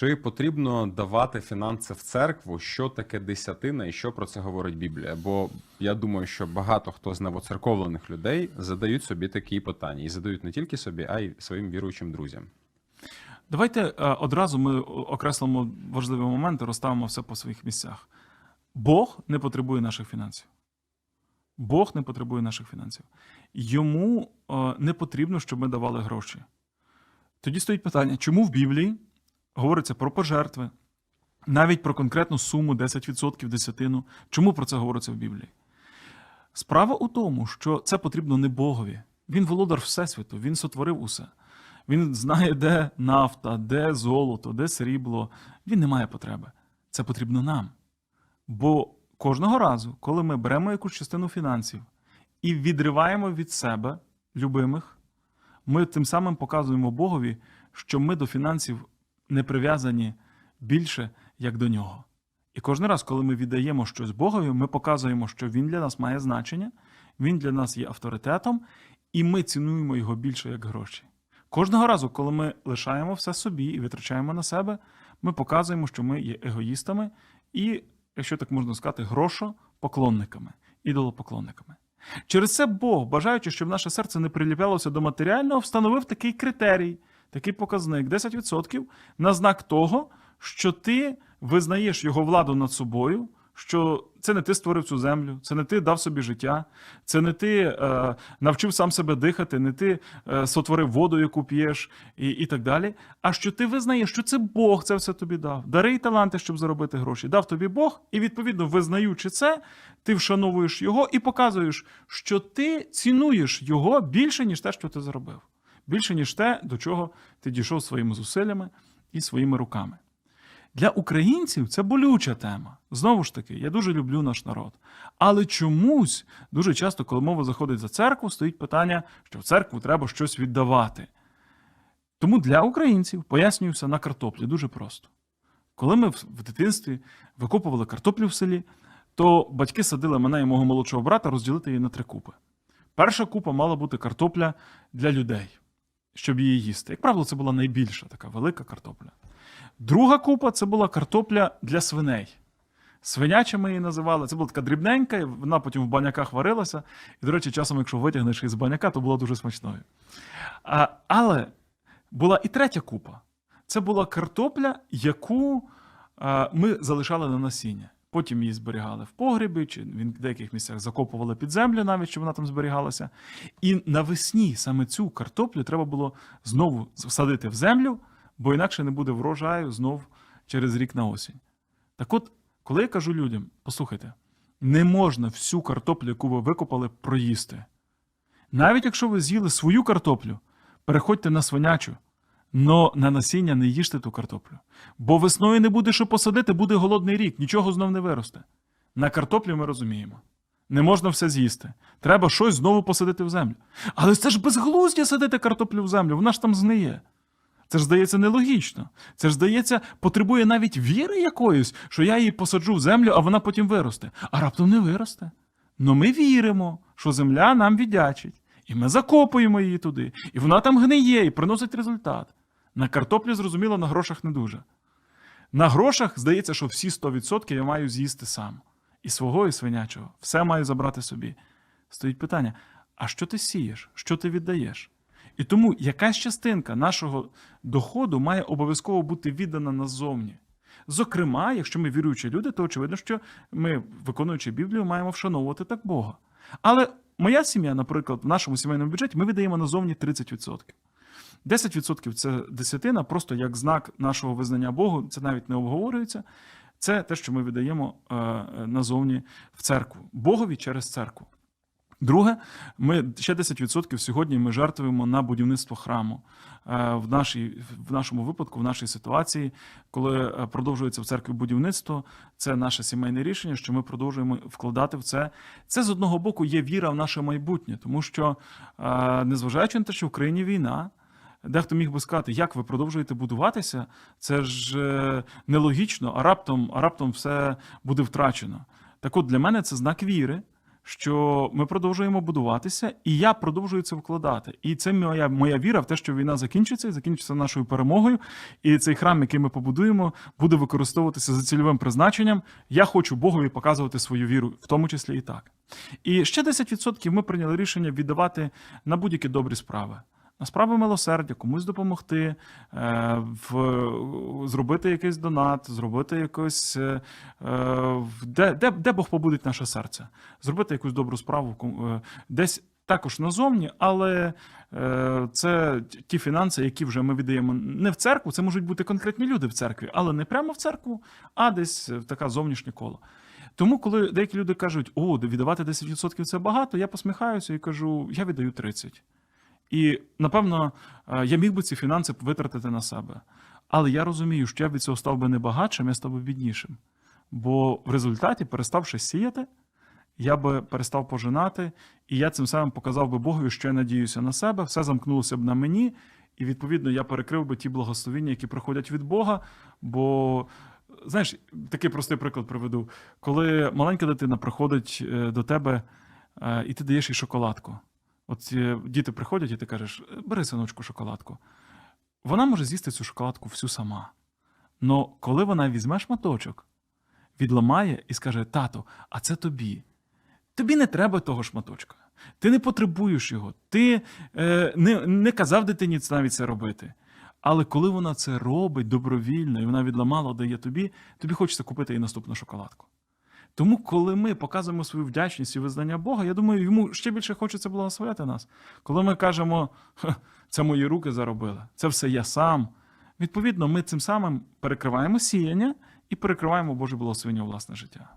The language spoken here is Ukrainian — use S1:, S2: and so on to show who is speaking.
S1: Чи потрібно давати фінанси в церкву? Що таке десятина і що про це говорить Біблія? Бо я думаю, що багато хто з новоцерковлених людей задають собі такі питання і задають не тільки собі, а й своїм віруючим друзям.
S2: Давайте е, одразу ми окреслимо важливі моменти, розставимо все по своїх місцях. Бог не потребує наших фінансів. Бог не потребує наших фінансів. Йому е, не потрібно, щоб ми давали гроші. Тоді стоїть питання, чому в Біблії говориться про пожертви, навіть про конкретну суму 10% десятину. Чому про це говориться в Біблії? Справа у тому, що це потрібно не Богові. Він володар Всесвіту, він сотворив усе. Він знає, де нафта, де золото, де срібло. Він не має потреби. Це потрібно нам. Бо кожного разу, коли ми беремо якусь частину фінансів і відриваємо від себе любимих, ми тим самим показуємо Богові, що ми до фінансів не прив'язані більше, як до нього. І кожен раз, коли ми віддаємо щось Богові, ми показуємо, що Він для нас має значення, Він для нас є авторитетом, і ми цінуємо його більше як гроші. Кожного разу, коли ми лишаємо все собі і витрачаємо на себе, ми показуємо, що ми є егоїстами і, якщо так можна сказати, грошопоклонниками, ідолопоклонниками. Через це Бог, бажаючи, щоб наше серце не приліплялося до матеріального, встановив такий критерій, такий показник 10% на знак того, що ти визнаєш його владу над собою, що це не ти створив цю землю, це не ти дав собі життя, це не ти е, навчив сам себе дихати, не ти е, сотворив воду, яку п'єш, і, і так далі. А що ти визнаєш, що це Бог це все тобі дав. Дари й таланти, щоб заробити гроші. Дав тобі Бог, і відповідно, визнаючи це, ти вшановуєш його і показуєш, що ти цінуєш його більше, ніж те, що ти заробив, більше, ніж те, до чого ти дійшов своїми зусиллями і своїми руками. Для українців це болюча тема. Знову ж таки, я дуже люблю наш народ. Але чомусь дуже часто, коли мова заходить за церкву, стоїть питання, що в церкву треба щось віддавати. Тому для українців пояснюю все на картоплі дуже просто. Коли ми в дитинстві викопували картоплю в селі, то батьки садили мене і мого молодшого брата розділити її на три купи. Перша купа мала бути картопля для людей, щоб її їсти. Як правило, це була найбільша така велика картопля. Друга купа це була картопля для свиней. Свиняча ми її називали. Це була така дрібненька, вона потім в баняках варилася. І, до речі, часом, якщо витягнеш із баняка, то була дуже смачною. А, але була і третя купа. Це була картопля, яку а, ми залишали на насіння. Потім її зберігали в погребі, чи в деяких місцях закопували під землю, навіть щоб вона там зберігалася. І навесні саме цю картоплю треба було знову всадити в землю, бо інакше не буде врожаю знов через рік на осінь. Так от, коли я кажу людям, послухайте, не можна всю картоплю, яку ви викопали, проїсти. Навіть якщо ви з'їли свою картоплю, переходьте на свинячу, но на насіння не їжте ту картоплю. Бо весною не буде що посадити, буде голодний рік, нічого знов не виросте. На картоплю ми розуміємо. Не можна все з'їсти. Треба щось знову посадити в землю. Але це ж безглуздя садити картоплю в землю, вона ж там згниє. Це ж здається нелогічно. Це ж здається, потребує навіть віри якоїсь, що я її посаджу в землю, а вона потім виросте. А раптом не виросте. Но ми віримо, що земля нам віддячить. І ми закопуємо її туди. І вона там гниє і приносить результат. На картоплі, зрозуміло, на грошах не дуже. На грошах здається, що всі 100% я маю з'їсти сам. І свого, і свинячого. Все маю забрати собі. Стоїть питання: а що ти сієш? Що ти віддаєш? І тому якась частинка нашого доходу має обов'язково бути віддана назовні. Зокрема, якщо ми віруючі люди, то очевидно, що ми, виконуючи Біблію, маємо вшановувати так Бога. Але моя сім'я, наприклад, в нашому сімейному бюджеті ми видаємо назовні 30%. 10% це десятина, просто як знак нашого визнання Богу, це навіть не обговорюється. Це те, що ми видаємо е, назовні в церкву, Богові через церкву. Друге, ми ще 10% сьогодні ми жертвуємо на будівництво храму. Е, В, нашій, в нашому випадку, в нашій ситуації, коли е, продовжується в церкві будівництво, це наше сімейне рішення, що ми продовжуємо вкладати в це. Це з одного боку є віра в наше майбутнє, тому що, незважаючи на те, що в Україні війна. Дехто міг би сказати, як ви продовжуєте будуватися, це ж е, нелогічно, а раптом, а раптом все буде втрачено. Так от для мене це знак віри, що ми продовжуємо будуватися, і я продовжую це вкладати. І це моя, моя віра в те, що війна закінчиться, і закінчиться нашою перемогою. І цей храм, який ми побудуємо, буде використовуватися за цільовим призначенням. Я хочу Богові показувати свою віру, в тому числі і так. І ще 10% ми прийняли рішення віддавати на будь-які добрі справи. Справи милосердя, комусь допомогти, е, в, зробити якийсь донат, зробити якось, е, е, де, де, де Бог побудить наше серце, зробити якусь добру справу десь також назовні, але це ті фінанси, які вже ми віддаємо не в церкву, це можуть бути конкретні люди в церкві, але не прямо в церкву, а десь в таке зовнішнє коло. Тому, коли деякі люди кажуть, о, віддавати 10% це багато, я посміхаюся і кажу, я віддаю 30%. І напевно е, я міг би ці фінанси витратити на себе. Але я розумію, що я від цього став би не багатшим, я став би біднішим. Бо в результаті, переставши сіяти, я би перестав пожинати, і я цим самим показав би Богові, що я надіюся на себе, все замкнулося б на мені, і відповідно я перекрив би ті благословіння, які приходять від Бога. Бо, знаєш, такий простий приклад приведу. Коли маленька дитина приходить е, до тебе, е, і ти даєш їй шоколадку. От е, діти приходять, і ти кажеш, бери синочку шоколадку. Вона може з'їсти цю шоколадку всю сама. Но коли вона візьме шматочок, відламає і скаже: Тато, а це тобі. Тобі не треба того шматочка. Ти не потребуєш його. Ти е, не, не казав дитині навіть це робити. Але коли вона це робить добровільно і вона відламала, дає тобі, тобі хочеться купити їй наступну шоколадку. Тому, коли ми показуємо свою вдячність і визнання Бога, я думаю, йому ще більше хочеться благословляти нас. Коли ми кажемо, це мої руки заробили, це все я сам. Відповідно, ми цим самим перекриваємо сіяння і перекриваємо Боже благословення у власне життя.